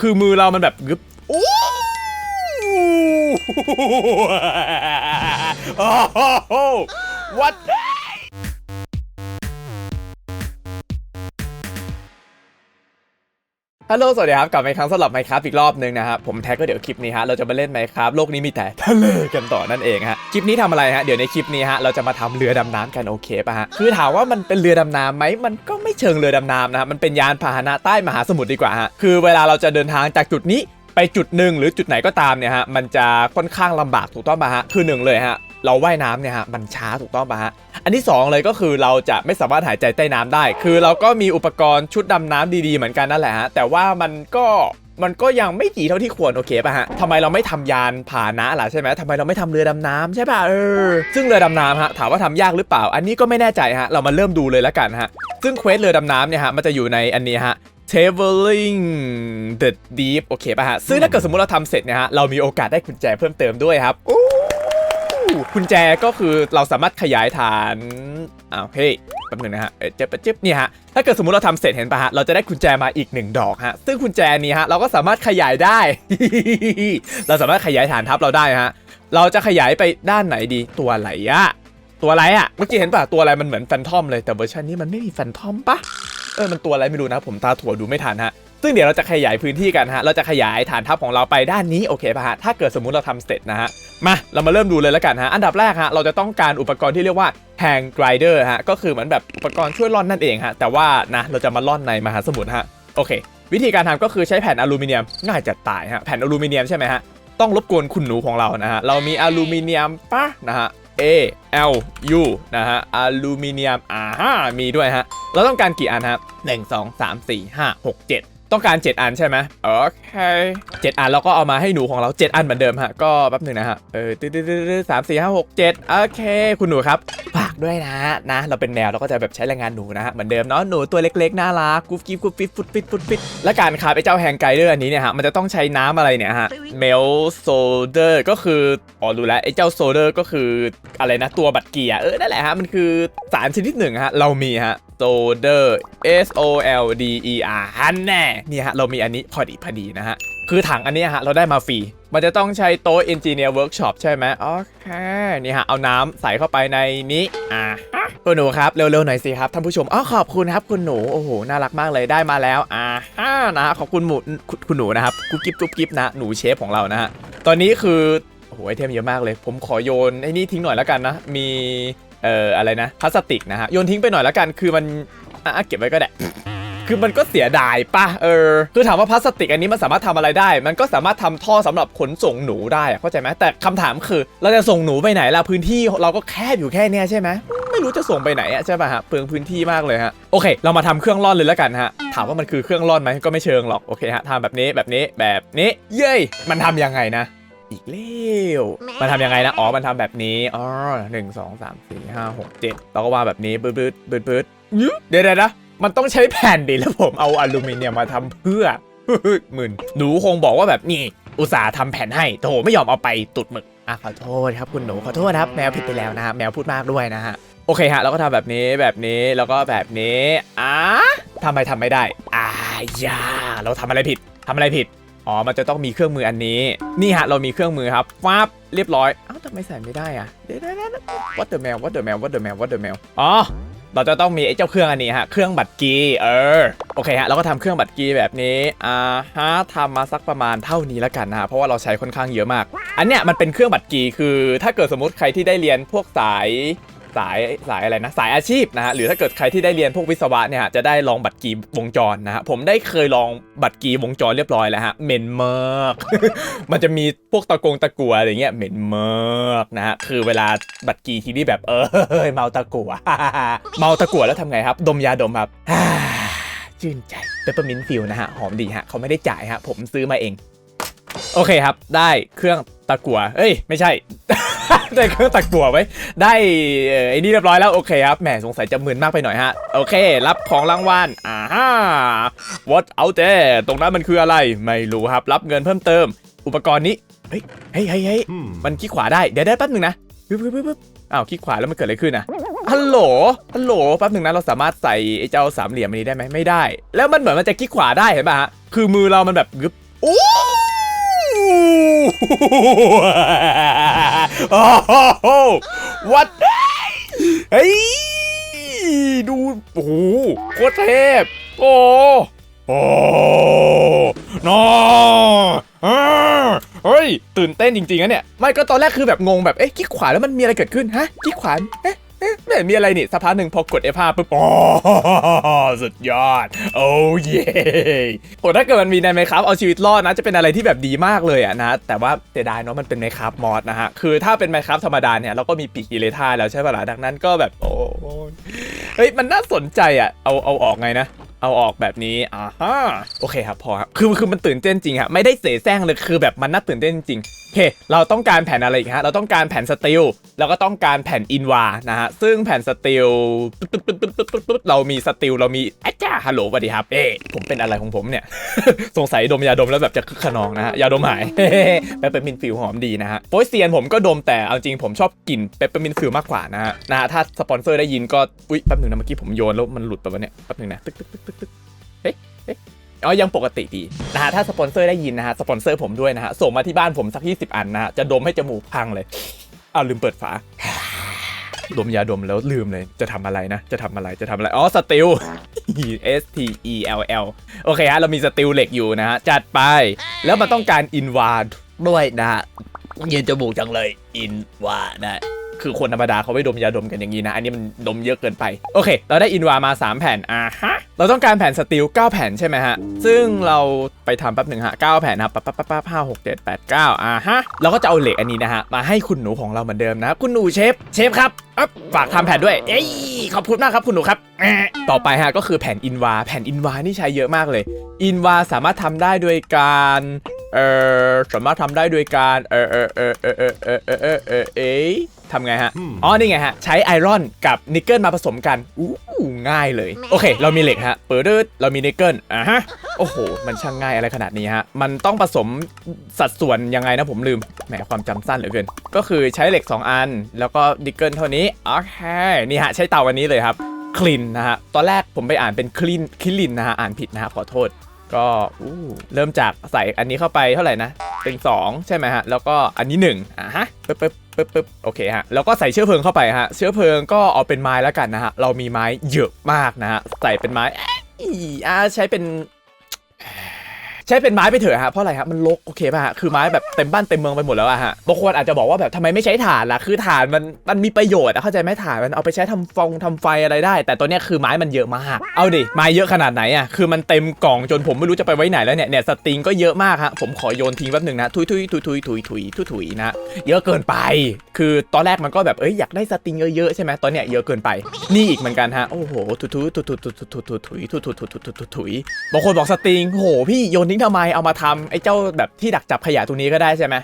คือมือเรามันแบบกึบโอ้โห ฮัลโหล สวัสดีครับ กลับมาอีกครั้งสำหรับไมค์ครับอีกรอบนึงนะครับ ผมแท็กก็เดี๋ยวคลิปนี้ฮะ เราจะมาเล่นไมค์ครับโลกนี้มีแต่ทะเลกันต่อนั่นเองฮะ คลิปนี้ทำอะไรฮะ เดี๋ยวในคลิปนี้ฮะ เราจะมาทำเรือดำน้ำกันโอเคป่ะฮะ คือถามว่ามันเป็นเรือดำน้ำไหมมันก็ไม่เชิงเรือดำน้ำนะครับมันเป็นยานพาหนะใต้มหาสมุทรดีกว่าฮะ คือเวลาเราจะเดินทางจากจุดนี้ไปจุดหนึ่งหรือจุดไหนก็ตามเนี่ยฮะมันจะค่อนข้างลำบากถูกต้องป่ะฮะคือหนึ่งเลยฮะ เราว่ายน้ำเนี่ยฮะมันช้าถูกต้องป่ะฮะอันที่ 2 เลยก็คือเราจะไม่สามารถหายใจใต้น้ำได้ คือเราก็มีอุปกรณ์ชุดดำน้ำดีๆเหมือนกันนั่นแหละฮะแต่ว่ามันก็มันก็ยังไม่ดีเท่าที่ควรโอเคป่ะฮะทำไมเราไม่ทำยานพาหนะล่ะใช่ไหมทำไมเราไม่ทำเรือดำน้ำใช่ป่ะเออซึ่งเรือดำน้ำฮะถามว่าทำยากหรือเปล่า อันนี้ก็ไม่แน่ใจฮะเรามาเริ่มดูเลยแล้วกันฮะซึ่งเควสเรือดำน้ำเนี่ยฮะมันจะอยู่ในอันนี้ฮะ Traveling the Deep โอเคป่ะฮะซึ่งถ้าเกิดสมมติเราทำเสร็จเนี่ยฮะเรามีโอกาสได้กุญแจเพิ่มเติมด้วยครับอู กุญแจก็คือเราสามารถขยายฐานอ้าวเฮ้ยแป๊บนึงนะฮะเจ็บปะเจ็บเนี่ยฮะถ้าเกิดสมมติเราทำเสร็จเห็นป่ะฮะเราจะได้กุญแจมาอีกหนึ่งดอกฮะซึ่งกุญแจนี้ฮะเราก็สามารถขยายได้ เราสามารถขยายฐานทัพเราได้ฮะเราจะขยายไปด้านไหนดีตัวอะไรอะตัวอะไรอะเมื่อกี้เห็นป่ะตัวอะไรมันเหมือนแฟนทอมเลยแต่เวอร์ชันนี้มันไม่มีแฟนทอมปะเออมันตัวอะไรไม่รู้นะผมตาถั่วดูไม่ทันฮะ ซึ่งเดี๋ยวเราจะขยายพื้นที่กันฮะ เราจะขยายฐานทัพของเราไปด้านนี้โอเคป่ะฮะ ถ้าเกิดสมมุติเราทำเสร็จนะฮะ มาเรามาเริ่มดูเลยแล้วกันฮะ อันดับแรกฮะ เราจะต้องการอุปกรณ์ที่เรียกว่า hang glider ฮะ ก็คือเหมือนแบบอุปกรณ์ช่วยล่อนนั่นเองฮะ แต่ว่านะเราจะมาล่อนในมหาสมุทรฮะ โอเค วิธีการทำก็คือใช้แผ่นอลูมิเนียมง่ายจัดตายฮะ แผ่นอลูมิเนียมใช่ไหมฮะ ต้องรบกวนคุณหนูของเรานะฮะ เรามีอลูมิเนียมปะนะฮะ A L U นะฮะ อลูมิเนียมอ่าฮะมีด้วยฮะ เราต้องการกี่อันครับหนึ่งสองสามสี่ห้าหกเจ็ด ต้องการ 7 อันใช่ไหมโอเคเจ็ดอันเราก็เอามาให้หนูของเรา 7 อันเหมือนเดิมฮะ ก็แป๊บหนึ่งนะฮะ เออตืดๆๆสามสี่ห้าหกเจ็ดโอเค คุณหนูครับ ฝากด้วยนะ นะ เราเป็นแมวเราก็จะแบบใช้แรงงานหนูนะฮะ เหมือนเดิมเนาะ หนูตัวเล็กๆ น่ารักกุ๊บกิ๊บกุ๊บปิ๊บฟุดปิดฟุดปิดและการคาบไอ้เจ้าแฮงไกเดอร์อันนี้เนี่ยฮะ มันจะต้องใช้น้ำอะไรเนี่ยฮะ เมลโซเดอร์ก็คือ อ๋อรู้แล้วไอ้เจ้าโซเดอร์ก็คืออะไรนะตัวบัตรเกียร์เออนั่นแหละฮะมันคือสารชนิดหนึ่งฮะเรามีฮะ โซเดอร์ S O L D E R ฮันแน่นี่ฮะ เรามีอันนี้พอดีพอดีนะฮะ คือถังอันนี้ฮะ เราได้มาฟรี มันจะต้องใช้โต๊ะ Engineer Workshop ใช่ไหมโอเค นี่ฮะ เอาน้ำใส่เข้าไปในนี้อ่าฮะคุณหนูครับ เร็วๆหน่อยสิครับท่านผู้ชมอ๋อขอบคุณครับคุณหนู โอ้โห น่ารักมากเลยได้มาแล้วอ่าฮะนะฮะขอบคุณหมูคุณคุณหนูนะครับกุ๊บกิ๊บกุ๊บกิ๊บนะหนูเชฟของเรานะฮะตอนนี้คือโอ้โหไอเทมเยอะมากเลย ผมขอโยนไอ้นี่ทิ้งหน่อยแล้วกันนะ มี เอ่ออะไรนะพลาสติกนะฮะโยนทิ้งไปหน่อยแล้วกันคือมันอะเก็บไว้ก็ได้คือมันก็เสียดายป่ะเออคือถามว่าพลาสติกอันนี้มันสามารถทำอะไรได้ มันก็สามารถทำท่อสำหรับขนส่งหนูได้อะเข้าใจไหมแต่คำถามคือ เราจะส่งหนูไปไหนล่ะพื้นที่เราก็แคบอยู่แค่เนี้ยใช่ไหมไม่รู้จะส่งไปไหนอะใช่ป่ะฮะเปลืองพื้นที่มากเลยฮะโอเค เรามาทำเครื่องร่อนเลยแล้วกันฮะถามว่ามันคือเครื่องร่อนไหมก็ไม่เชิงหรอกโอเคฮะทำแบบนี้แบบนี้แบบนี้ เย้ยมันทำยังไงนะ อีกแล้วมันทำยังไงนะอ๋อมันทำแบบนี้อ๋อหนึ่งสองสามสี่ห้าหกเจ็ดเราก็วางแบบนี้ปืดปืดปืดปืดยึดเดี๋ยวเดี๋ยวนะมันต้องใช้แผ่นดิแล้วผมเอาอลูมิเนียมมาทำเพื่อหมื่นหนูคงบอกว่าแบบนี่อุตส่าห์ทำแผ่นให้โถไม่ยอมเอาไปตุดหมึกอะขอโทษครับคุณหนูขอโทษนะครับแมวผิดไปแล้วนะฮะแมวพูดมากด้วยนะฮะโอเคฮะเราก็ทำแบบนี้แบบนี้แล้วก็แบบนี้อะทำไมทำไม่ได้อ่าอย่าเราทำอะไรผิดทำอะไรผิด อ๋อ มันจะต้องมีเครื่องมืออันนี้ นี่ฮะ เรามีเครื่องมือครับฟ้าบเรียบร้อยเอ้าทำไมใส่ไม่ได้อะเดี๋ยวเดี๋ยวเดี๋ยว what the mail what the mail what the mail what the mail อ๋อ เราจะต้องมีไอ้เจ้าเครื่องอันนี้ฮะ เครื่องบัตรกีเออ โอเคฮะ เราก็ทำเครื่องบัตรกีแบบนี้ อ่าฮะทำมาสักประมาณเท่านี้แล้วกันนะฮะ เพราะว่าเราใช้ค่อนข้างเยอะมาก อันเนี้ยมันเป็นเครื่องบัตรกีคือ ถ้าเกิดสมมติใครที่ได้เรียนพวกสาย สายสายอะไรนะสายอาชีพนะฮะหรือถ้าเกิดใครที่ได้เรียนพวกวิศวะเนี่ยจะได้ลองบัตรกีวงจรนะฮะผมได้เคยลองบัตรกีวงจรเรียบร้อยแล้วฮะเหม็นมากมันจะมีพวกตะกงตะกัวอะไรเงี้ยเหม็นมากนะฮะคือเวลาบัตรกีทีนี่แบบเออเมาตะกัวเมาตะกัวแล้วทำไงครับ ดมยาดมครับชื่นใจเปปเปอร์มินต์ฟิลนะฮะหอมดีฮะเขาไม่ได้จ่ายฮะผมซื้อมาเอง โอเคครับ ได้เครื่อง ตะกัวเอ้ย ไม่ใช่ ได้เครื่องตะกัวไว้ ได้เอ่อไอ้นี่เรียบร้อยแล้ว โอเคครับ แหม สงสัยจะมึนมากไปหน่อยฮะ โอเค รับของรางวัล อ่าฮะ what out there ตรงนั้นมันคืออะไร ไม่รู้ครับ รับเงินเพิ่มเติม อุปกรณ์นี้ เฮ้ย เฮ้ยเฮ้ยเฮ้ยมันคลิกขวาได้ เดี๋ยวได้แป๊บหนึงนะปึ๊บปึ๊บปึ๊บปึ๊บอ้าวคลิกขวาแล้วมันเกิดอะไรขึ้นนะฮัลโหล ฮัลโหล แป๊บหนึ่งนะ เราสามารถใส่ไอ้เจ้าสามเหลี่ยมอันนี้ได้ไหมไม่ได้ แล้วมันเหมือนมันจะคลิกขวาได้เห็นป่ะฮะ คือมือเรามันแบบกึบโอ้ โห what เฮ้ย ดูโอ้โหโคตรเทพ โอ้โอ้นออ่าเฮ้ย ตื่นเต้นจริงๆนะเนี่ย ไม่ก็ตอนแรกคือแบบงงแบบ เอ๊ะ คลิกขวาแล้วมันมีอะไรเกิดขึ้น ฮะ คลิกขวาเอ๊ะเอ๊ะ ไม่มีอะไรนี่สักพักหนึ่งพอกด F5 ปุ๊บโอ้สุดยอด โอ้เย่โหถ้าเกิดมันมีในไมครับเอาชีวิตรอดนะจะเป็นอะไรที่แบบดีมากเลยอะนะ แต่ว่าเสียดายเนาะมันเป็นไมครับมอดนะฮะ คือถ้าเป็นไมครับธรรมดาเนี่ยเราก็มีปีกอิเลท่าแล้วใช่ปะล่ะดังนั้นก็แบบโอ้เฮ้ยมันน่าสนใจอะเอาเอาออกไงนะเอาออกแบบนี้อ่าฮะโอเคครับพอครับคือคือมันตื่นเต้นจริงครับไม่ได้เสแสร้งเลยคือแบบมันน่าตื่นเต้นจริง เค เราต้องการแผ่นอะไรอีกฮะ เราต้องการแผ่นสตีล แล้วก็ต้องการแผ่นอินวา นะฮะ ซึ่งแผ่นสตีลเรามีสตีล เรามีอาจ้าฮัลโหลสวัสดีครับ เอ๊ะผมเป็นอะไรของผมเนี่ย สงสัยดมยาดมแล้วแบบจะคึกขนองนะฮะ ยาดมหายเปปเปอร์มินฟิลหอมดีนะฮะโปยเซียนผมก็ดมแต่ เอาจริงผมชอบกลิ่นเปปเปอร์มินฟิลมากกว่านะฮะ นะฮะ ถ้าสปอนเซอร์ได้ยินก็ อุ๊ย แป๊บหนึ่งนะ เมื่อกี้ผมโยนแล้วมันหลุดไปวะเนี่ย แป๊บหนึ่งนะ ตึ๊กตึ๊กตึ๊กตึ๊กตึ๊ กอ๋อยังปกติดีนะฮะถ้าสปอนเซอร์ได้ยินนะฮะสปอนเซอร์ผมด้วยนะฮะส่งมาที่บ้านผมสัก20อันนะฮะจะดมให้จมูกพังเลยอ้าวลืมเปิดฝาดมยาดมแล้วลืมเลยจะทำอะไรนะ จะทำอะไรจะทำอะไร อ๋อสติล S T E L L โอเคฮะ เรามีสติลเหล็กอยู่นะฮะ จัดไป แล้วมันต้องการอินวาดด้วยนะฮะเย็นจมูกจังเลย อินวานะ คือคนธรรมดาเขาไม่ดมยาดมกันอย่างนี้นะ อันนี้มันดมเยอะเกินไป โอเค เราได้อินวามา 3 แผ่นอ่าฮะ เราต้องการแผ่นสตีล9 แผ่นใช่ไหมฮะ ซึ่งเราไปทำแป๊บหนึ่งฮะ 9 แผ่นครับปั๊บปั๊บปั๊บปั๊บห้าหกเจ็ดแปดเก้าอ่าฮะ เราก็จะเอาเหล็กอันนี้นะฮะ มาให้คุณหนูของเราเหมือนเดิมนะ คุณหนูเชฟ เชฟครับอ๊บฝากทำแผ่นด้วย เอ้ย ขอบคุณมากครับคุณหนูครับ ต่อไปฮะก็คือแผ่นอินวา แผ่นอินวานี่ใช้เยอะมากเลย อินวาสามารถทำได้โดยการเอ่อสามารถทำได้โดยการเออเออเออเออเออเออเออเออ ทำไงฮะ อ๋อ นี่ไงฮะ ใช้ไอรอนกับนิกเกิลมาผสมกัน อู้ง่ายเลย โอเค เรามีเหล็กฮะ เปิดดเรามีนิกเกิล อะฮะ โอ้โห มันช่างง่ายอะไรขนาดนี้ฮะ มันต้องผสมสัดส่วนยังไงนะผมลืม แหมความจำสั้นเหลือเกิน ก็คือใช้เหล็ก 2 อัน แล้วก็นิกเกิลเท่านี้ โอเค นี่ฮะ ใช้เตาอันนี้เลยครับ คลินนะฮะ ตอนแรกผมไปอ่านเป็นคลิน คลินนะฮะ อ่านผิดนะฮะ ขอโทษ ก็เริ่มจากใส่อันนี้เข้าไปเท่าไหร่นะ เป็น 2 ใช่ไหมฮะ แล้วก็อันนี้1อะฮะปึ๊บปึ๊บปึ๊บปึ๊บโอเคฮะ แล้วก็ใส่เชื้อเพลิงเข้าไปฮะ เชื้อเพลิงก็เอาเป็นไม้แล้วกันนะฮะ เรามีไม้เยอะมากนะฮะ ใส่เป็นไม้อ่าใช้เป็น ช้เป็นไม้ไปเถอะฮะเพราะอะไรครับมันรกโอเคป่ะฮะคือไม้แบบเต็มบ้านเต็มเมืองไปหมดแล้วอะฮะบางคนอาจจะบอกว่าแบบทำไมไม่ใช้ถ่านล่ะคือถ่านมันมันมีประโยชน์อะเข้าใจไหมถ่านมันเอาไปใช้ทำฟองทำไฟอะไรได้ แต่ตัวเนี้ยคือไม้มันเยอะมาก เอาดิไม้เยอะขนาดไหนอะคือมันเต็มกล่องจนผมไม่รู้จะไปไว้ไหนแล้วเนี่ยเนี่ยสตริงก็เยอะมากฮะผมขอโยนทิ้งแป๊บหนึ่งนะทุยทุยทุยทุยทุยทุยทุยทุยนะ เยอะเกินไป คือตอนแรกมันก็แบบเอ้ยอยากได้สตริงเยอะๆใช่ไหมตอนเนี้ยเยอะเกินไป นี่อีกเหมือนกันฮะ โอ้โห ทุยทุยทุยทุยทุยทุยทุยทุยทุยทุยทุยทุยทุยทุยทุยบางคนบอกสตริงโหพี่โยนทิ้งทำไมเอามาทำไอ้เจ้าแบบที่ดักจับขยะตรงนี้ก็ได้ใช่ไหม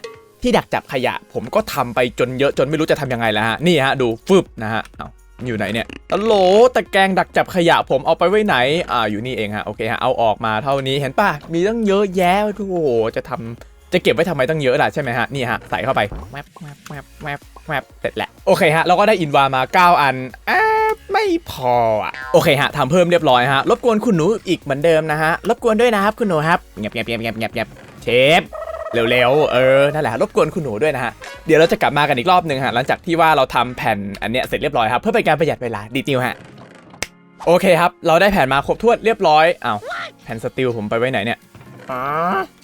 ที่ดักจับขยะผมก็ทำไปจนเยอะจนไม่รู้จะทำยังไงแล้วฮะนี่ฮะดูฟึบนะฮะเอาอยู่ไหนเนี่ยตโหลตะแกรงดักจับขยะผมเอาไปไว้ไหนอ่าอยู่นี่เองฮะโอเคฮะเอาออกมาเท่านี้เห็นป่ะมีตั้งเยอะแยะโอ้โหจะทำจะเก็บไว้ทำไมตั้งเยอะล่ะใช่ไหมฮะนี่ฮะใส่เข้าไปแวบแวบแวบ แวบเสร็จแล้วโอเคฮะเราก็ได้อินวามา 9 อันอ่าไม่พออะโอเคฮะทำเพิ่มเรียบร้อยฮะรบกวนคุณหนูอีกเหมือนเดิมนะฮะรบกวนด้วยนะครับคุณหนูครับเงียบเงียบเงียบเงียบเงียบเงียบเชฟเร็วๆ เออ นั่นแหละ รบกวนคุณหนูด้วยนะฮะ เดี๋ยวเราจะกลับมากันอีกรอบหนึ่งฮะ หลังจากที่ว่าเราทำแผ่นอันเนี้ยเสร็จเรียบร้อยครับ เพื่อเป็นการประหยัดเวลา ดีจิวฮะ โอเคครับ เราได้แผ่นมาครบถ้วนเรียบร้อย เอ้าแผ่นสตีลผมไปไว้ไหนเนี่ย อ๋อ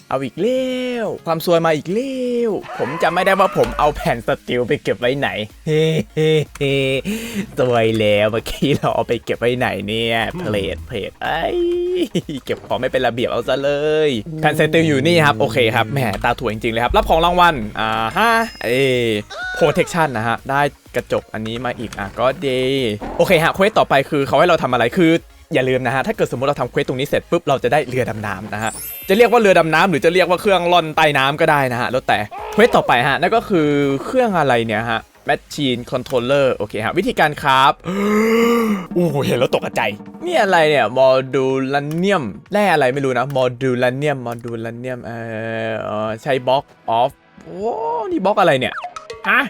เอาอีกเลี้ยวความซวยมาอีกเลี้ยวผมจำไม่ได้ว่าผมเอาแผ่นสตีลไปเก็บไว้ไหน เฮ้เฮ้เฮ้ซวยแล้วเมื่อกี้เราเอาไปเก็บไว้ไหนเนี่ยเพลทเพลทไอ้ยเก็บของไม่เป็นระเบียบเอาซะเลยแผ่นสตีลอยู่นี่ครับ โอเคครับแหมตาถั่วจริงๆเลยครับ รับของรางวัลอ่าฮะเอ protection นะฮะได้กระจกอันนี้มาอีกอะก็ดีโอเคฮะเควสต่อไปคือเขาให้เราทำอะไรคือ อย่าลืมนะฮะ ถ้าเกิดสมมติเราทำเควสตรงนี้เสร็จปุ๊บ เราจะได้เรือดำน้ำนะฮะ จะเรียกว่าเรือดำน้ำหรือจะเรียกว่าเครื่องล่อนใต้น้ำก็ได้นะฮะ แล้วแต่ เควสต่อไปฮะ นั่นก็คือเครื่องอะไรเนี่ยฮะ Machine Controller โอเคฮะ วิธีการครับโอ้เห็นแล้วตกใจ นี่อะไรเนี่ยโมดูล n เนียมแร่อะไรไม่รู้นะโมดูล n เนียมโมดูล n เนียมเอ่อเอ่อใช้บล็อกออฟโอ้นี่บล็อกอะไรเนี่ยฮะ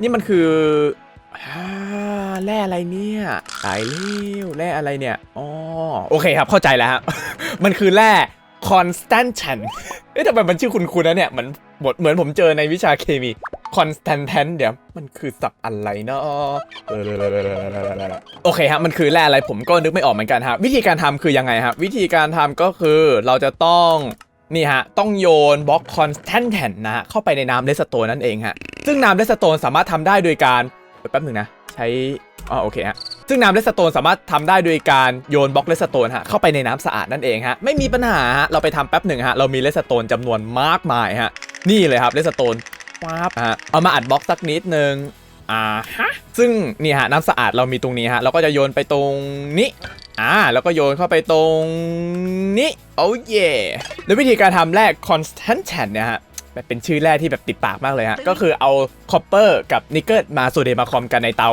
นี่มันคือ อ่าแร่อะไรเนี่ยตายเร็วแร่อะไรเนี่ยอ๋อโอเคครับเข้าใจแล้วฮะมันคือแร่ constant เอ๊ะทำไมมันชื่อคุณคุณนะเนี่ยเหมือนบทเหมือนผมเจอในวิชาเคมี constant เดี๋ยวมันคือศัพท์อะไรเนาะโอเคฮะมันคือแร่อะไรผมก็นึกไม่ออกเหมือนกันฮะวิธีการทำคือยังไงฮะวิธีการทำก็คือเราจะต้องนี่ฮะต้องโยนบล็อก constant นนะฮะเข้าไปในน้ำเลสโตนนั่นเองฮะซึ่งน้ำเลสโตนสามารถทำได้โดยการ แป๊บหนึ่งนะ ใช้อ๋อโอเคฮะซึ่งน้ำเลสโตนสามารถทำได้โดยการโยนบล็อกเลสโตนฮะเข้าไปในน้ำสะอาดนั่นเองฮะไม่มีปัญหาฮะเราไปทำแป๊บหนึ่งฮะเรามีเลสโตนจำนวนมากมายฮะนี่เลยครับเลสโตนว้าบฮะเอามาอัดบล็อกสักนิดนึงอ่าฮะซึ่งนี่ฮะน้ำสะอาดเรามีตรงนี้ฮะเราก็จะโยนไปตรงนี้อ่าแล้วก็โยนเข้าไปตรงนี้โอ้เย่โดยวิธีการทำแรก constant เนี่ยฮะ เป็นชื่อแรกที่แบบติดปากมากเลยฮะ ก็คือเอาคอปเปอร์กับนิกเกิลมาโซเดมาคอมกันในเตา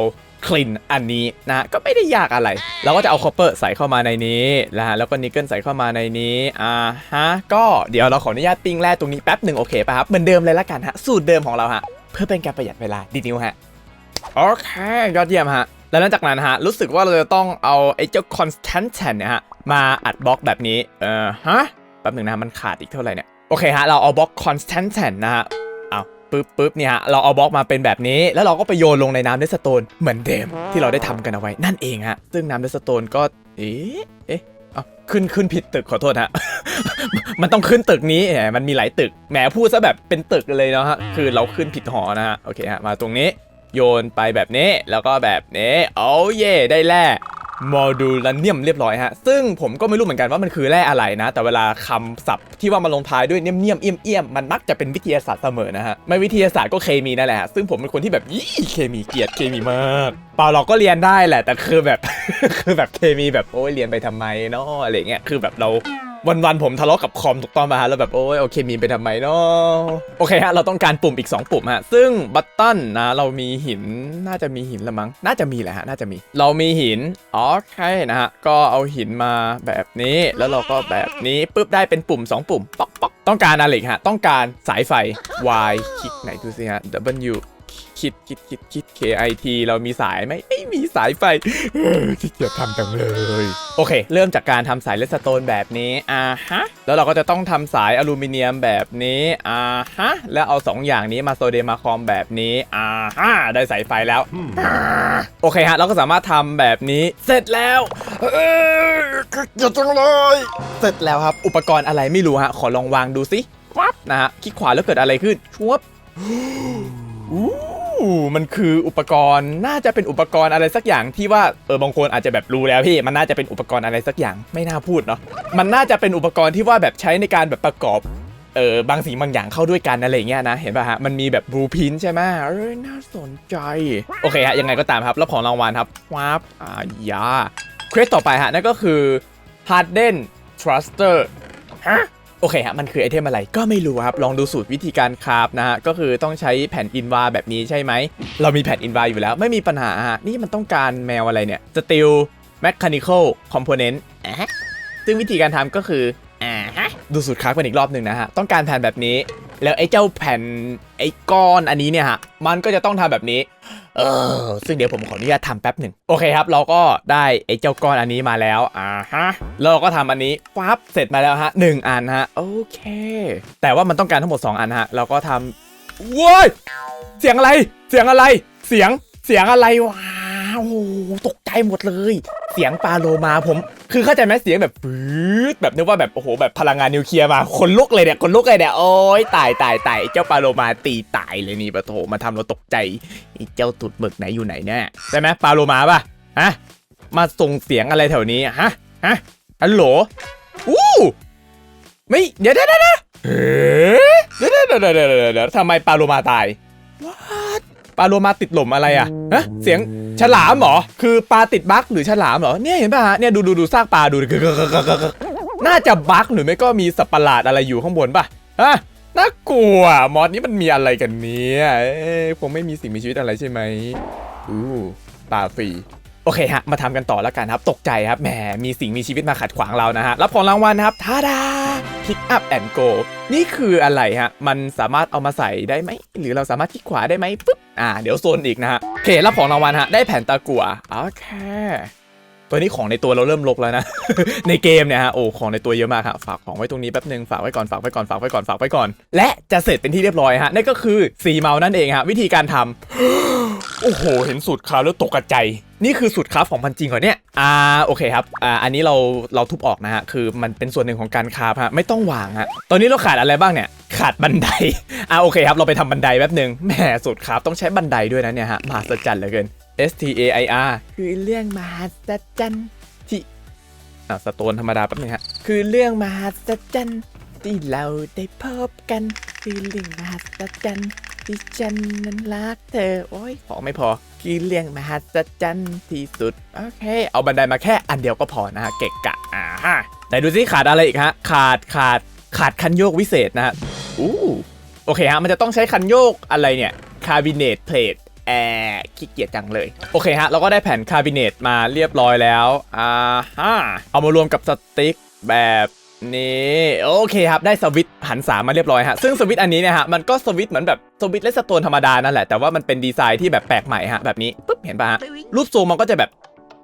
คลินอันนี้นะฮะก็ไม่ได้ยากอะไร เราก็จะเอาคอปเปอร์ใส่เข้ามาในนี้นะฮะแล้วก็นิกเกิลใส่เข้ามาในนี้อ่าฮะก็เดี๋ยวเราขออนุญาตปิ้งแร่ตรงนี้แป๊บหนึ่งโอเคป่ะครับเหมือนเดิมเลยละกันฮะสูตรเดิมของเราฮะเพื่อเป็นการประหยัดเวลาดีนิ้วฮะโอเคยอดเยี่ยมฮะแล้วหลังจากนั้นฮะรู้สึกว่าเราจะต้องเอาไอ้เจ้า constant เนี่ยฮะมาอัดบล็อกแบบนี้เออฮะแป๊บหนึ่งนะมันขาดอีกเท่าไหร่เนี่ย โอเคฮะ เราเอาบล็อก constant นะฮะเอาปึ๊บปึ๊บเนี่ยฮะ เราเอาบล็อกมาเป็นแบบนี้ แล้วเราก็ไปโยนลงในน้ำเดสโตนเหมือนเดิมที่เราได้ทำกันเอาไว้นั่นเองฮะ ซึ่งน้ำเดสโตนก็ เอ๊ะเอ๊ะเอาขึ้นขึ้นผิดตึกขอโทษฮะ มันต้องขึ้นตึกนี้แหมมันมีหลายตึก แหมพูดซะแบบเป็นตึกเลยเนาะฮะ คือเราขึ้นผิดหอนะฮะ โอเคฮะ มาตรงนี้ โยนไปแบบนี้ แล้วก็แบบนี้โอ้เย่ได้แร่ โมดูลาเนียมเรียบร้อยฮะ ซึ่งผมก็ไม่รู้เหมือนกันว่ามันคือแร่อะไรนะ แต่เวลาคำศัพท์ที่ว่ามาลงท้ายด้วยเนียมเนียมเอี่ยมเอี่ยมมันมักจะเป็นวิทยาศาสตร์เสมอนะฮะ ไม่วิทยาศาสตร์ก็เคมีนั่นแหละ ซึ่งผมเป็นคนที่แบบยี่เคมีเกลียดเคมีมากเปล่าเราก็เรียนได้แหละ แต่คือแบบ คือแบบเคมีแบบโอ้ยเรียนไปทำไมเนาะอะไรเงี้ย คือแบบเรา วันๆผมทะเลาะกับคอมถูกต้องป่ะฮะแล้วแบบโอ้ยโอเคมีไปทำไมเนาะโอเคฮะเราต้องการปุ่มอีก 2 ปุ่มฮะซึ่งบัตตันนะเรามีหินน่าจะมีหินละมั้งน่าจะมีแหละฮะน่าจะมี เรามีหินโอเคนะฮะก็เอาหินมาแบบนี้แล้วเราก็แบบนี้ปุ๊บได้เป็นปุ่ม 2 ปุ่มป๊อกป๊อกต้องการอะไรอีกฮะต้องการสายไฟ Y คลิกไหนดูสิฮะ W คิดคิดคิดคิด KIT เรามีสายไหมไม่มีสายไฟที่เกียจทำจังเลย โอเค เริ่มจากการทำสายเลสโตนแบบนี้อ่าฮะแล้วเราก็จะต้องทำสายอลูมิเนียมแบบนี้อ่าฮะแล้วเอา 2 อย่างนี้มาโซเดียมมาคอมแบบนี้อ่าฮะได้สายไฟแล้วโอเคฮะเราก็สามารถทำแบบนี้เสร็จแล้วเออเกียจจังเลยเสร็จแล้วครับ อุปกรณ์อะไรไม่รู้ฮะขอลองวางดูสิวับนะฮะคลิกขวาแล้วเกิดอะไรขึ้นชวบ มันคืออุปกรณ์น่าจะเป็นอุปกรณ์อะไรสักอย่างที่ว่าเออบางคนอาจจะแบบรู้แล้วพี่มันน่าจะเป็นอุปกรณ์อะไรสักอย่างไม่น่าพูดเนาะมันน่าจะเป็นอุปกรณ์ที่ว่าแบบใช้ในการแบบประกอบเออบางสิ่งบางอย่างเข้าด้วยกันอะไรเงี้ยนะ เห็นป่ะฮะ มันมีแบบบลูพินใช่ไหมเอ้ยน่าสนใจ โอเคฮะ ยังไงก็ตามครับแล้วของรางวัลครับว้าบอ่ายาเควสต่อไปฮะ นั่นก็คือ Harden Thruster ฮะ โอเคฮะมันคือไอเทมอะไรก็ไม่รู้ครับ ลองดูสูตรวิธีการคราฟนะฮะ ก็คือต้องใช้แผ่นอินวาแบบนี้ใช่ไหม เรามีแผ่นอินวาอยู่แล้วไม่มีปัญหาฮะ นี่มันต้องการแมวอะไรเนี่ย Steel Mechanical Component อะฮะซึ่งวิธีการทำก็คืออ่าฮะดูสูตรคราฟกันอีกรอบหนึ่งนะฮะ ต้องการแผ่นแบบนี้ แล้วไอ้เจ้าแผ่นไอ้ก้อนอันนี้เนี่ยฮะมันก็จะต้องทำแบบนี้ เออ ซึ่งเดี๋ยวผมขออนุญาตทำแป๊บหนึ่งโอเคครับ เราก็ได้ไอ้เจ้าก้อนอันนี้มาแล้วอ่าฮะแล้วเราก็ทำอันนี้ปั๊บเสร็จมาแล้วฮะหนึ่งอันฮะโอเค แต่ว่ามันต้องการทั้งหมด 2 อันฮะเราก็ทำว้ยเสียงอะไร เสียงอะไร เสียงเสียงอะไรวะาวตกใจหมดเลย เสียงปลาโลมาผม คือเข้าใจไหมเสียงแบบปื๊ดแบบนึกว่าแบบโอ้โหแบบพลังงานนิวเคลียร์มาคนลุกเลยเนี่ยคนลุกเลยเนี่ยโอ้ยตายตายตายเจ้าปลาโลมาตีตายเลยนี่ปะโถมาทำเราตกใจเจ้าตุดหมึกไหนอยู่ไหนเนี่ยใช่ไหมปลาโลมาป่ะฮะมาส่งเสียงอะไรแถวนี้ฮะฮะฮัลโหลอู้ไม่เดี๋ยวเดี๋ยวเดี๋ยวเดี๋ยวเฮ้ยเดี๋ยวเดี๋ยวเดี๋ยวเดี๋ยวเดี๋ยวเดี๋ยวทำไมปลาโลมาตาย What ลาโลมาติดหล่มอะไรอะฮะเสียงฉลามเหรอ คือปลาติดบั๊กหรือฉลามเหรอ เนี่ยเห็นป่ะฮะ เนี่ยดูดูดูซากปลาดูน่าจะบั๊กหรือไม่ก็มีสัตว์ประหลาดอะไรอยู่ข้างบนป่ะฮะน่ากลัวมอสนี้มันมีอะไรกันเนี่ยเอ้ยคงไม่มีสิ่งมีชีวิตอะไรใช่ไหมอู้ตาฟรี โอเคฮะ มาทำกันต่อแล้วกันครับ ตกใจครับ แหม มีสิ่งมีชีวิตมาขัดขวางเรานะฮะ รับของรางวัลนะครับทาดา Pick up and go นี่คืออะไรฮะ มันสามารถเอามาใส่ได้ไหม หรือเราสามารถคลิกขวาได้ไหมปึ๊บ อ่า เดี๋ยวโซนอีกนะฮะโอเครับของรางวัลฮะ ได้แผ่นตะกั่ว โอเค ตัวนี้ของในตัวเราเริ่มลกแล้วนะ ในเกมเนี่ยฮะ โอ้ ของในตัวเยอะมากฮะ ฝากของไว้ตรงนี้แป๊บนึง ฝากไว้ก่อน ฝากไว้ก่อน ฝากไว้ก่อน ฝากไว้ก่อน และจะเสร็จเป็นที่เรียบร้อยฮะ นั่นก็คือสีเมานั่นเองฮะ วิธีการทำ โอ้โห เห็นสูตรคราแล้วตกใจ นี่คือสูตรคราของมันจริงเหรอเนี่ย อ่า โอเคครับ อ่า อันนี้เรา เราทุบออกนะฮะ คือมันเป็นส่วนหนึ่งของการคราฮะ ไม่ต้องวางฮะ ตอนนี้เราขาดอะไรบ้างเนี่ย ขาดบันได อ่า โอเคครับ เราไปทำบันไดแป๊บหนึ่งแหม สูตรคราต้องใช้บันไดด้วยนะเนี่ยฮะ มหัศจรรย์เหลือเกิน S T A I R คือเรื่องมหัศจรรย์ที่ อ่า สโตนธรรมดาแป๊บหนึงฮะ คือเรื่องมหัศจรรย์ที่เราได้พบกัน คือเรื่องมหัศจรรย์ ที่ฉันนั้นรักเธอ โอ้ยของไม่พอคือเรื่องมหัศจรรย์ที่สุด โอเค เอาบันไดมาแค่อันเดียวก็พอนะฮะ เกะกะ อ่าฮะไหนดูซิขาดอะไรอีกฮะ ขาดขาดขาดคันโยกวิเศษนะฮะอู้โอเคฮะ มันจะต้องใช้คันโยกอะไรเนี่ยคาบิเนตเพลทแอร์ขี้เกียจจังเลย โอเคฮะ เราก็ได้แผ่นคาบิเนตมาเรียบร้อยแล้ว อ่าฮะเอามารวมกับสติ๊กแบบ นี่โอเคครับได้สวิตหันสามมาเรียบร้อยฮะซึ่งสวิตอันนี้เนี่ยฮะมันก็สวิตเหมือนแบบสวิตเลสโตนธรรมดานั่นแหละแต่ว่ามันเป็นดีไซน์ที่แบบแปลกใหม่ฮะแบบนี้ปุ๊บเห็นปะฮะรูปทรงมันก็จะแบบ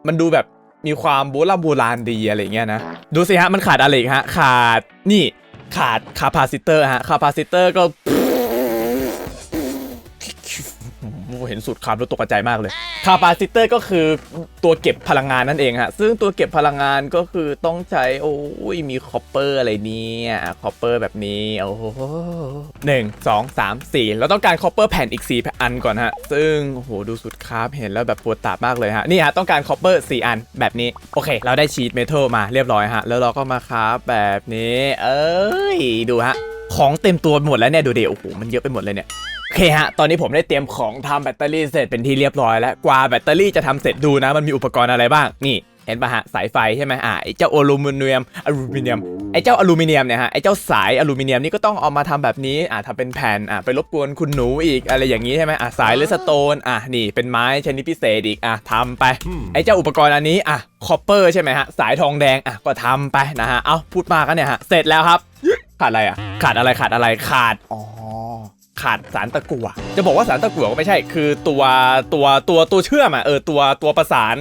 มันดูแบบมีความโบราณโบราณดีอะไรเงี้ยนะดูสิฮะมันขาดอะไรฮะขาดนี่ขาดคาปาซิเตอร์ฮะคาปาซิเตอร์ก็ เห็นสุดคำแล้วตกใจมากเลยคาปาซิเตอร์ก็คือตัวเก็บพลังงานนั่นเองฮะซึ่งตัวเก็บพลังงานก็คือต้องใช้โอ้ยมีคอปเปอร์อะไรเนี่ยคอปเปอร์แบบนี้โอ้โหหนึ่งสองสามสี่เราต้องการคอปเปอร์แผ่นอีกสี่อันก่อนฮะซึ่งโอ้โหดูสุดคราฟเห็นแล้วแบบปวดตามากเลยฮะนี่ฮะต้องการคอปเปอร์สี่อันแบบนี้โอเค เราได้ชีตเมทัลมาเรียบร้อยฮะแล้วเราก็มาคราฟแบบนี้ เอ้ยดูฮะของเต็มตัวหมดแล้วเนี่ยดูเดี๋ยวโอ้โหมันเยอะไปหมดเลยเนี่ย โอเคฮะ ตอนนี้ผมได้เตรียมของทำแบตเตอรี่เสร็จเป็นที่เรียบร้อยแล้ว กว่าแบตเตอรี่จะทำเสร็จดูนะ มันมีอุปกรณ์อะไรบ้าง นี่ เห็นปะฮะ สายไฟใช่ไหมอ่าไอเจ้าอลูมิเนียม อลูมิเนียม ไอ้เจ้าอลูมิเนียมเนี่ยฮะ ไอ้เจ้าสายอลูมิเนียมนี่ก็ต้องเอามาทำแบบนี้ อ่าทำเป็นแผ่น อ่าไปรบกวนคุณหนูอีกอะไรอย่างนี้ใช่ไหมอ่าสายเลสโตน อ่านี่ เป็นไม้ชนิดพิเศษอีก อ่าทำไป ไอ้เจ้าอุปกรณ์อันนี้ อะคอปเปอร์ใช่ไหมฮะ สายทองแดง อะ ก็ทำไปนะฮะ เอาพูดมากกันเนี่ยฮะ เสร็จแล้วครับ ขาดอะไรอะ ขาดอะไร ขาดอะไร ขาด อ๋อ ขาดสารตะกั่วจะบอกว่าสารตะกั่วก็ไม่ใช่ คือตัวตัวตัวตัวเชื่อมอะเออตัวตัวประสาน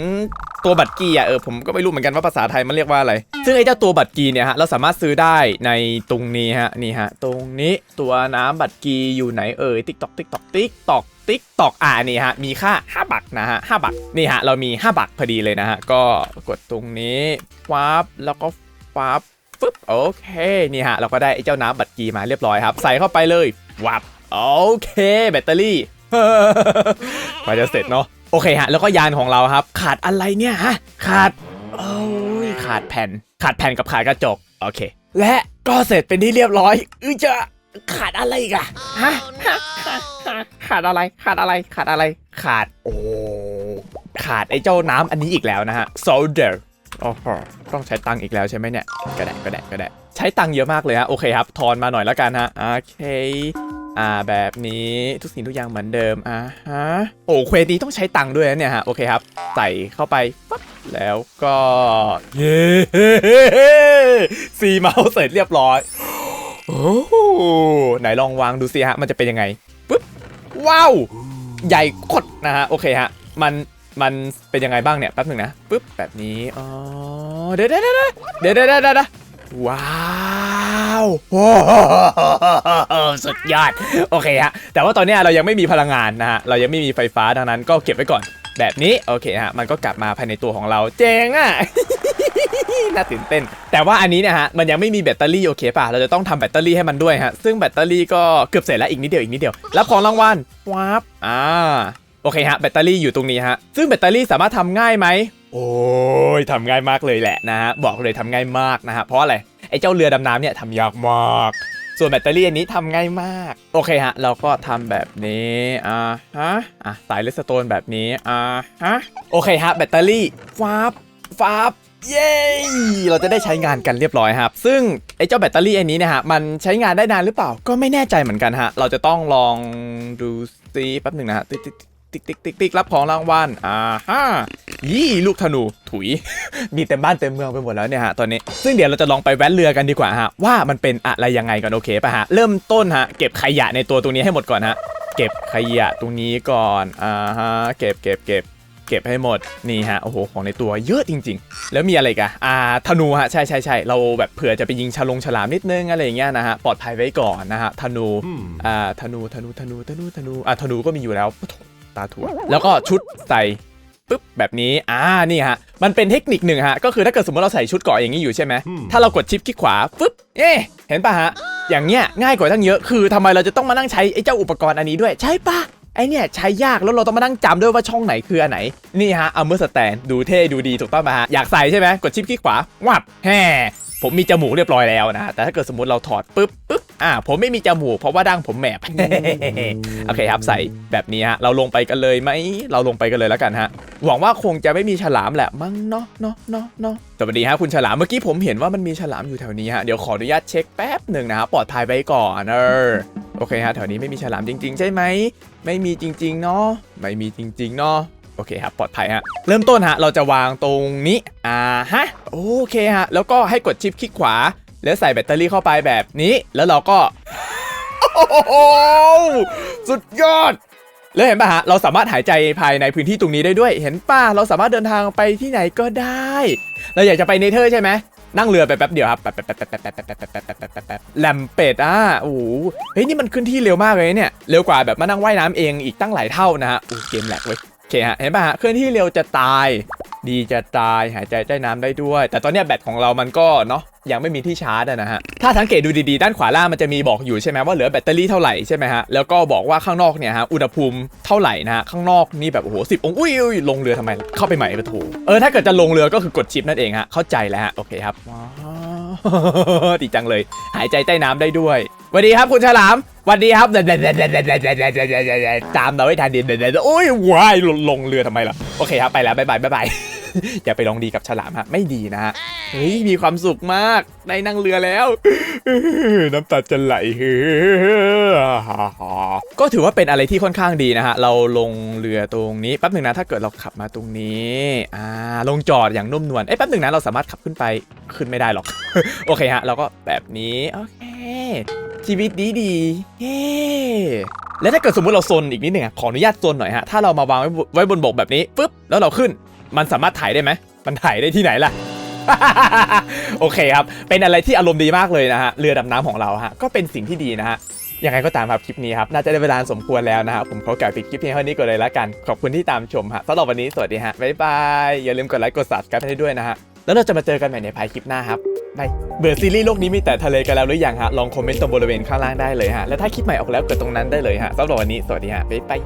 ตัวบัตรกีอะเออผมก็ไม่รู้เหมือนกันว่าภาษาไทยมันเรียกว่าอะไร ซึ่งไอ้เจ้าตัวบัตรกีเนี่ยฮะเราสามารถซื้อได้ในตรงนี้ฮะนี่ฮะตรงนี้ตัวน้ำบัตรกีอยู่ไหนเอ่ยติ๊กตอกติ๊กตอกติ๊กตอกติ๊กตอกอ่านี่ฮะมีค่า 5 บักนะฮะ5บักนี่ฮะเรามี 5 บักพอดีเลยนะฮะก็กดตรงนี้ฟับแล้วก็ฟับฟึบโอเคนี่ฮะเราก็ได้ไอ้เจ้าน้ำบัตรกีมาเรียบร้อยครับ ใส่เข้าไปเลยวับ โอเค แบตเตอรี่กว่าจะเสร็จเนาะโอเคฮะ แล้วก็ยานของเราครับ ขาดอะไรเนี่ยฮะ ขาดโอ้ยขาดแผ่น ขาดแผ่นกับขาดกระจก โอเค และก็เสร็จเป็นที่เรียบร้อยอือจะขาดอะไรอีกอะฮะขาดอะไร ขาดอะไร ขาดอะไร ขาด โอ้ ขาดไอ้เจ้าน้ำอันนี้อีกแล้วนะฮะ solder โอ้โหต้องใช้ตังค์อีกแล้วใช่ไหมเนี่ย ก็ได้ ก็ได้ ก็ได้ ใช้ตังค์เยอะมากเลยฮะ โอเคครับ ทอนมาหน่อยแล้วกันฮะ โอเค อ่าแบบนี้ทุกสิ่งทุกอย่างเหมือนเดิมอ่าฮะโอ้เควสนี้ต้องใช้ตังค์ด้วยนะเนี่ยฮะโอเคครับ ใส่เข้าไปปั๊บแล้วก็เย้ซีเมาส์เสร็จเรียบร้อยโอ้ไหนลองวางดูสิฮะมันจะเป็นยังไงปึ๊บว้าวใหญ่โคตรนะฮะโอเคฮะมันมันเป็นยังไงบ้างเนี่ยแป๊บหนึ่งนะปึ๊บแบบนี้อ๋อเดี๋ยวเดี๋ยวเดี๋ยวเดี๋ยวเดี๋ยวเดี๋ยวเดี๋ยวว้าว โอ้สุดยอด โอเคฮะ แต่ว่าตอนนี้เรายังไม่มีพลังงานนะฮะ เรายังไม่มีไฟฟ้าดังนั้นก็เก็บไว้ก่อน แบบนี้ โอเคฮะ มันก็กลับมาภายในตัวของเรา เจ๋งอะน่าตื่นเต้น แต่ว่าอันนี้เนี่ยฮะ มันยังไม่มีแบตเตอรี่โอเคป่ะ เราจะต้องทำแบตเตอรี่ให้มันด้วยฮะ ซึ่งแบตเตอรี่ก็เกือบเสร็จแล้วอีกนิดเดียวอีกนิดเดียว รับของรางวัลวับอ่า โอเคฮะ แบตเตอรี่อยู่ตรงนี้ฮะ ซึ่งแบตเตอรี่สามารถทำง่ายไหมโอ้ยทำง่ายมากเลยแหละนะฮะ บอกเลยทำง่ายมากนะฮะ เพราะอะไร ไอ้เจ้าเรือดำน้ำเนี่ยทำยากมาก ส่วนแบตเตอรี่อันนี้ทำง่ายมาก โอเคฮะ เราก็ทำแบบนี้อ่าฮะอะสายเลสโตนแบบนี้อ่าฮะโอเคฮะแบตเตอรี่ฟับฟับเย้ เราจะได้ใช้งานกันเรียบร้อยครับ ซึ่งไอ้เจ้าแบตเตอรี่อันนี้นะฮะ มันใช้งานได้นานหรือเปล่า ก็ไม่แน่ใจเหมือนกันฮะ เราจะต้องลองดูซิแป๊บหนึ่งนะฮะ ติ๊กติ๊กติ๊กติ๊กติ๊กติ๊กรับของรางวัลอ่าฮะยี่ลูกธนูถุย มีเต็มบ้านเต็มเมืองไปหมดแล้วเนี่ยฮะตอนนี้ซึ่งเดี๋ยวเราจะลองไปแว้นเรือกันดีกว่าฮะว่ามันเป็นอะไรยังไงกันโอเคป่ะฮะเริ่มต้นฮะเก็บขยะในตัวตรงนี้ให้หมดก่อนฮะเก็บขยะตรงนี้ก่อนอ่าฮะเก็บเก็บเก็บเก็บให้หมดนี่ฮะโอ้โหของในตัวเยอะจริง ๆ แล้วมีอะไรอีกันอ่าธนูฮะใช่ใช่ใช่เราแบบเผื่อจะไปยิงฉลงฉลามนิดนึงอะไรอย่างเงี้ยนะฮะปลอดภัยไว้ก่อนนะฮะธนูอ่าธนูธนูธนูธนูธนูอ่าธนูก็มีอยู่แล้วโถ่ ตาถั่ว แล้วก็ชุดใส่ปุ๊บแบบนี้ อ่า นี่ฮะ มันเป็นเทคนิคหนึ่งฮะ ก็คือถ้าเกิดสมมติเราใส่ชุดเกราะอย่างนี้อยู่ใช่ไหมอืมถ้าเรากดชิปคลิกขวาปุ๊บ เอ๊ะเห็นปะฮะ อย่างเงี้ยง่ายกว่าตั้งเยอะ คือทำไมเราจะต้องมานั่งใช้ไอ้เจ้าอุปกรณ์อันนี้ด้วย ใช่ปะไอเนี่ยใช้ยากแล้วเราต้องมานั่งจำด้วยว่าช่องไหนคืออันไหน นี่ฮะเอาเมื่อสแตนดูเท่ดูดีถูกต้องปะฮะ อยากใส่ใช่ไหมกดชิปคลิกขวาวับแฮ่ผมมีจมูกเรียบร้อยแล้วนะฮะแต่ถ้าเกิดสมมติเราถอดปุ๊บปุ๊บ อ่าผมไม่มีจมูกเพราะว่าดั้งผมแมบ โอเคครับใส่แบบนี้ฮะเราลงไปกันเลยไหมเราลงไปกันเลยแล้วกันฮะหวังว่าคงจะไม่มีฉลามแหละมั้งเนาะเนาะเนาะเนาะสวัสดีฮะคุณฉลามเมื่อกี้ผมเห็นว่ามันมีฉลามอยู่แถวนี้ฮะเดี๋ยวขออนุญาตเช็คแป๊บหนึ่งนะฮะปลอดภัยไว้ก่อนเออโอเคฮะแถวนี้ไม่มีฉลามจริง ๆ ใช่ไหมไม่มีจริงๆเนาะไม่มีจริงๆเนาะโอเคครับปลอดภัยฮะเริ่มต้นฮะเราจะวางตรงนี้อ่าฮะโอเคฮะแล้วก็ให้กดชิปคลิกขวา แล้วใส่แบตเตอรี่เข้าไปแบบนี้ แล้วเราก็โอ้โหสุดยอด แล้วเห็นป่ะฮะ เราสามารถหายใจภายในพื้นที่ตรงนี้ได้ด้วย เห็นป่ะ เราสามารถเดินทางไปที่ไหนก็ได้ เราอยากจะไปเนเธอร์ใช่ไหม นั่งเรือไปแป๊บเดียวครับ แป๊บแป๊บแป๊บแป๊บแป๊บแป๊บแป๊บแป๊บแป๊บแป๊บแป๊บแลมเป็ดอะโอ้โห เฮ้ย นี่มันขึ้นที่เร็วมากเลยเนี่ย เร็วกว่าแบบมานั่งว่ายน้ำเองอีกตั้งหลายเท่านะฮะโอ้เกมแหลกเว้ย โอเคฮะเห็นป่ะฮะเคลื่อนที่เร็วจะตาย ดีจะตายหายใจใต้น้ำได้ด้วย แต่ตอนเนี้ยแบตของเรามันก็เนาะยังไม่มีที่ชาร์จอะนะฮะถ้าสังเกตดูดีๆ ด้านขวาล่างมันจะมีบอกอยู่ใช่ไหมว่าเหลือแบตเตอรี่เท่าไหร่ใช่ไหมฮะแล้วก็บอกว่าข้างนอกเนี่ยฮะอุณหภูมิเท่าไหร่นะฮะข้างนอกนี่แบบโอ้โหสิบองอุ้ยลงเรือทำไมเข้าไปใหม่ประโถูเออถ้าเกิดจะลงเรือก็คือกดชิปนั่นเองฮะเข้าใจแล้วฮะโอเคครับดีจังเลย หายใจใต้น้ำได้ด้วย วัสดีครับคุณฉลามสวัสดีครับตามเราไม่ทันดิโอ้ยวายลงเรือทำไมล่ะ โอเคครับ ไปแล้วบายบายบายบายอย่าไปลองดีกับฉลามฮะ ไม่ดีนะฮะ เฮ้ย มีความสุขมาก ได้นั่งเรือแล้ว น้ำตาจะไหลก็ถือว่าเป็นอะไรที่ค่อนข้างดีนะฮะ เราลงเรือตรงนี้แป๊บหนึ่งนะ ถ้าเกิดเราขับมาตรงนี้ อ่า ลงจอดอย่างนุ่มนวล เอ้ยแป๊บหนึ่งนะ เราสามารถขับขึ้นไป ขึ้นไม่ได้หรอก โอเคฮะ เราก็แบบนี้ โอเค ชีวิตดีดีเย้แล้วถ้าเกิดสมมติเราโซนอีกนิดหนึ่งอะขออนุญาตโซนหน่อยฮะ ถ้าเรามาวางไว้บนไวบนบกแบบนี้ปุ๊บ แล้วเราขึ้น มันสามารถถ่ายได้ไหม มันถ่ายได้ที่ไหนล่ะ โอเคครับ เป็นอะไรที่อารมณ์ดีมากเลยนะฮะ เรือดำน้ำของเราฮะ ก็เป็นสิ่งที่ดีนะฮะยังไงก็ตามครับคลิปนี้ครับ น่าจะได้เวลาสมควรแล้วนะครับ ผมขอกล่าวปิดคลิปเพียงเท่านี้ก่อนเลยละกัน ขอบคุณที่ตามชมฮะสำหรับวันนี้สวัสดีฮะบ๊ายบายอย่าลืมกดไลค์กด subscribe ให้ด้วยนะฮะแล้วเราจะมาเจอกันใหม่ในภายคลิปหน้าครับ บายเบื่อซีรีส์โลกนี้มีแต่ทะเลกันแล้วหรือยังฮะ ลองคอมเมนต์ตรงบริเวณข้างล่างได้เลยฮะ และถ้าคลิปใหม่ออกแล้วกดตรงนั้นได้เลยฮะสำหรับวันนี้สวัสดีฮะ บ๊ายบาย